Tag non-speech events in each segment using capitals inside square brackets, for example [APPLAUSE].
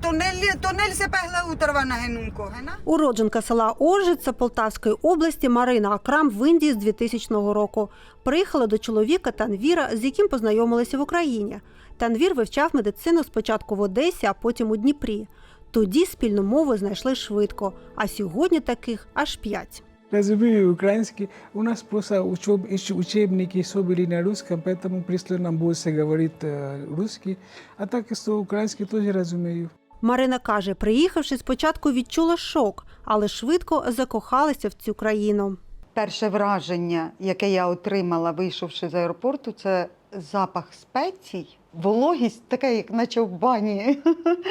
Tunel, tunel se pehla utarvana henunko. Уродженка села Оржиця Полтавської області Марина Акрам в Індії з 2000 року. Приїхала до чоловіка Танвіра, з яким познайомилися в Україні. Танвір вивчав медицину спочатку в Одесі, а потім у Дніпрі. Тоді спільну мову знайшли швидко, а сьогодні таких аж п'ять. Разумею украинский. У нас просто учеб, ищ- учебники все были на русском, поэтому пришло нам больше говорить э, русский. А так, что украинский тоже разумею. Марина каже, приїхавши спочатку відчула шок, але швидко закохалася в цю країну. Перше враження, яке я отримала, вийшовши з аеропорту, це запах спецій, вологість, така, як наче в бані.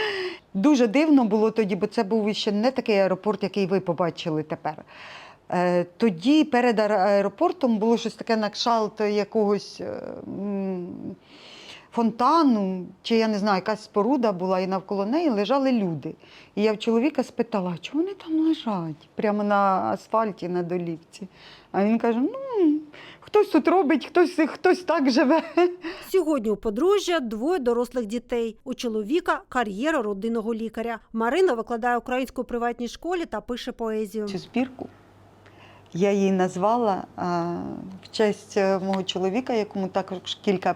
[LAUGHS] Дуже дивно було тоді, бо це був ще не такий аеропорт, який ви побачили тепер. Е, Тоді перед аеропортом було щось таке на кшалт якогось е, фонтану, чи я не знаю, якась споруда була, і навколо неї лежали люди. І я в чоловіка спитала, чого вони там лежать? Прямо на асфальті, на долівці. А він каже: ну, хтось тут робить, хтось, хтось так живе. [LAUGHS] Сьогодні у подружжя двоє дорослих дітей. У чоловіка кар'єра родинного лікаря. Марина викладає українську приватній школі та пише поезію. Цю збірку я її назвала в честь е, мого чоловіка, якому також кілька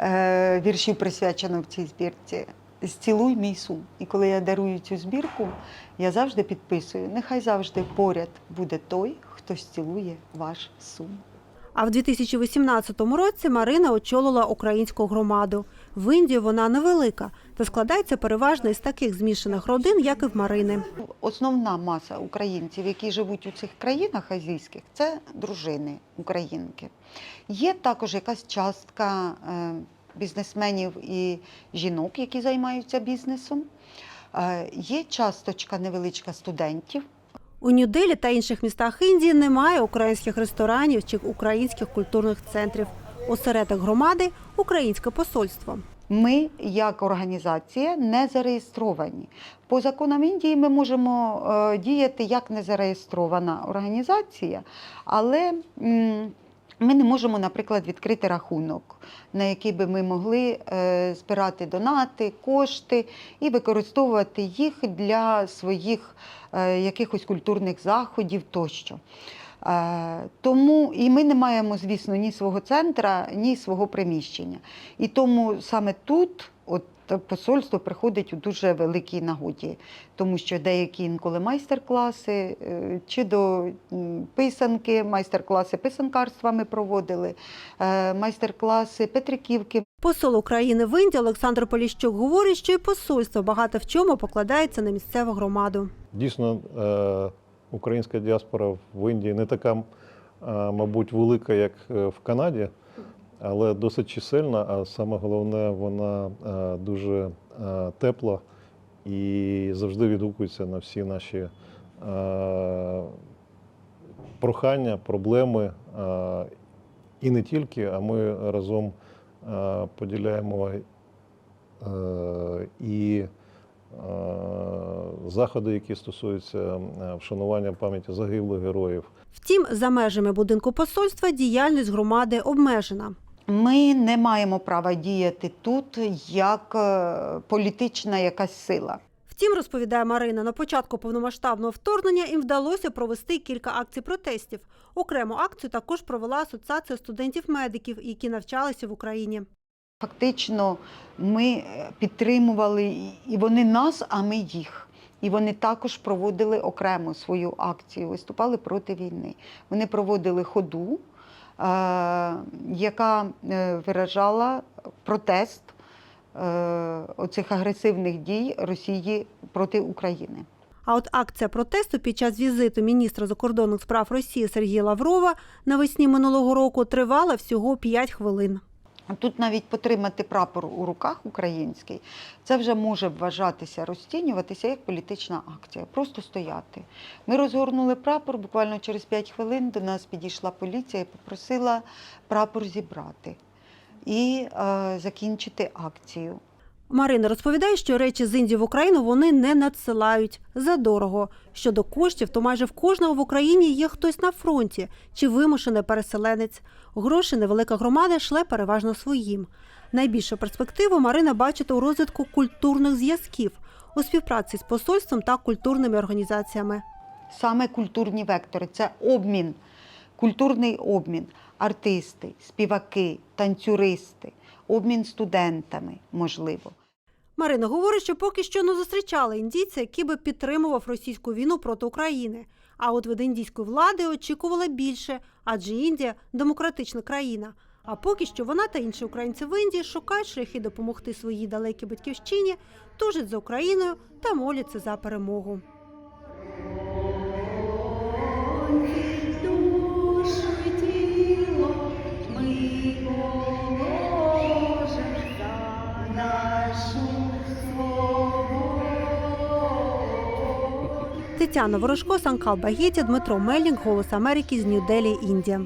е, віршів присвячено в цій збірці. Зцілуй мій сум. І коли я дарую цю збірку, я завжди підписую: нехай завжди поряд буде той, хто зцілує ваш сум. А в 2018 році Марина очолила українську громаду. В Індії вона невелика та складається переважно із таких змішаних родин, як і в Марини. Основна маса українців, які живуть у цих країнах азійських, це дружини українки. Є також якась частка е, бізнесменів і жінок, які займаються бізнесом. Е, Є часточка невеличка студентів. У Нью-Делі та інших містах Індії немає українських ресторанів чи українських культурних центрів. Осередок громади українське посольство. Ми, як організація, не зареєстровані. По законам Індії ми можемо е, діяти як незареєстрована організація, але ми не можемо, наприклад, відкрити рахунок, на який би ми могли е, збирати донати, кошти і використовувати їх для своїх е, якихось культурних заходів тощо. Е, Тому і ми не маємо, звісно, ні свого центра, ні свого приміщення. І тому саме тут от посольство приходить у дуже великій нагоді, тому що деякі інколи майстер-класи е, чи до писанки, майстер-класи писанкарства ми проводили, е, майстер-класи Петриківки. Посол України в Індії Олександр Поліщук говорить, що і посольство багато в чому покладається на місцеву громаду. Дійсно, українська діаспора в Індії не така, мабуть, велика, як е, в Канаді, але досить чисельна, а саме головне, вона е, дуже е, тепла і завжди відгукується на всі наші прохання, проблеми. І не тільки, а ми разом поділяємо і заходи, які стосуються е, вшанування пам'яті загиблих героїв. Втім, за межами будинку посольства діяльність громади обмежена. Ми не маємо права діяти тут як е, політична якась сила. Втім, розповідає Марина, на початку повномасштабного вторгнення їм вдалося провести кілька акцій протестів. Окрему акцію також провела Асоціація студентів-медиків, які навчалися в Україні. Фактично, ми е, підтримували і- вони нас, а ми їх. І вони також проводили окремо свою акцію, виступали проти війни. Вони проводили ходу, е, яка е, виражала протест оцих агресивних дій Росії проти України. А от акція протесту під час візиту міністра закордонних справ Росії Сергія Лаврова навесні минулого року тривала всього 5 хвилин. Тут навіть потримати прапор у руках український, це вже може вважатися, розцінюватися як політична акція, просто стояти. Ми розгорнули прапор, буквально через 5 хвилин до нас підійшла поліція і попросила прапор зібрати і е, закінчити акцію. Марина розповідає, що речі з Індії в Україну вони не надсилають задорого. Щодо коштів, то майже в кожного в Україні є хтось на фронті чи вимушений переселенець. Гроші невелика громада шле переважно своїм. Найбільшу перспективу Марина бачить у розвитку культурних зв'язків у співпраці з посольством та культурними організаціями. Саме культурні вектори це обмін, культурний обмін, артисти, співаки, танцюристи, обмін студентами, можливо. Марина говорить, що поки що не зустрічала індійця, який би підтримував російську війну проти України. А от від індійської влади очікувала більше, адже Індія демократична країна. А поки що вона та інші українці в Індії шукають шляхи допомогти своїй далекій батьківщині, тужать за Україною та моляться за перемогу. Тетяна Ворожко, Санкал Багіті, Дмитро Мельник, Голос Америки з Нью-Делі, Індія.